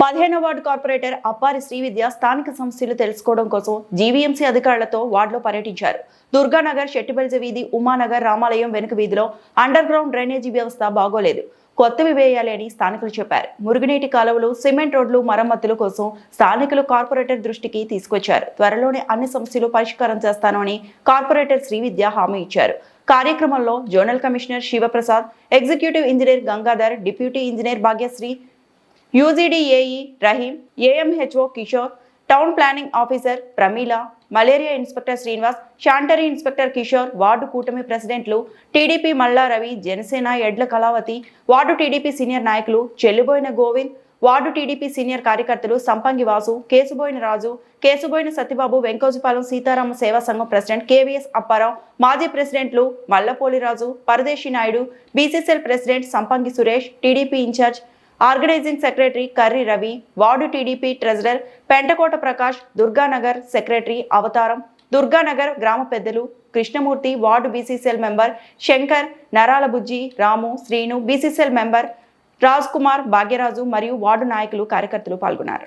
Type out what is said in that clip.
పదిహేనో ward corporator Appari Srividya స్థానిక సమస్యలు తెలుసుకోవడం కోసం జీవీఎంసీ అధికారులతో వార్డులో పర్యటించారు. దుర్గానగర్ షెట్టిబెల్జ వీధి ఉమానగర్ రామాలయం వెనుక వీధిలో అండర్ గ్రౌండ్ డ్రైనేజీ వ్యవస్థ బాగోలేదు. కొత్తవి వేయాలి అని స్థానికులు చెప్పారు. మురుగునీటి కాలువలు సిమెంట్ రోడ్లు మరమ్మతుల కోసం స్థానికులు కార్పొరేటర్ దృష్టికి తీసుకొచ్చారు. త్వరలోనే అన్ని సమస్యలు పరిష్కారం చేస్తాను అని కార్పొరేటర్ శ్రీవిద్య హామీ ఇచ్చారు. కార్యక్రమంలో zonal commissioner Shivaprasad executive engineer Gangadhar deputy engineer Bhagyashri UGD AE Rahim AMHO Kishore town planning officer Pramila malaria inspector Srinivas sanitary inspector Kishore ward కూటమి ప్రెసిడెంట్లు టీడీపీ మల్లారవి జనసేన ఎడ్ల కళావతి వార్డు టీడీపీ సీనియర్ నాయకులు Chelluboina Govind ward TDP senior కార్యకర్తలు సంపంగి వాసు కేసుబోయిన రాజు కేసుబోయిన సత్యబాబు వెంకోజపాలెం సీతారామ సేవా సంఘం president KVS Apparao మాజీ ప్రెసిడెంట్లు Mallapoliraju Paradeshi Naidu BCCL president Sampangi Suresh TDP incharge organizing secretary Karri Ravi ward TDP treasurer Pentakota Prakash Durganagar secretary Avataram Durganagar గ్రామ పెద్దలు Krishnamurthy ward BCCL member Shankar Narala Bujji Ramu Srinu BCCL member Raj Kumar Bhagyaraju మరియు ward నాయకులు కార్యకర్తలు పాల్గొన్నారు.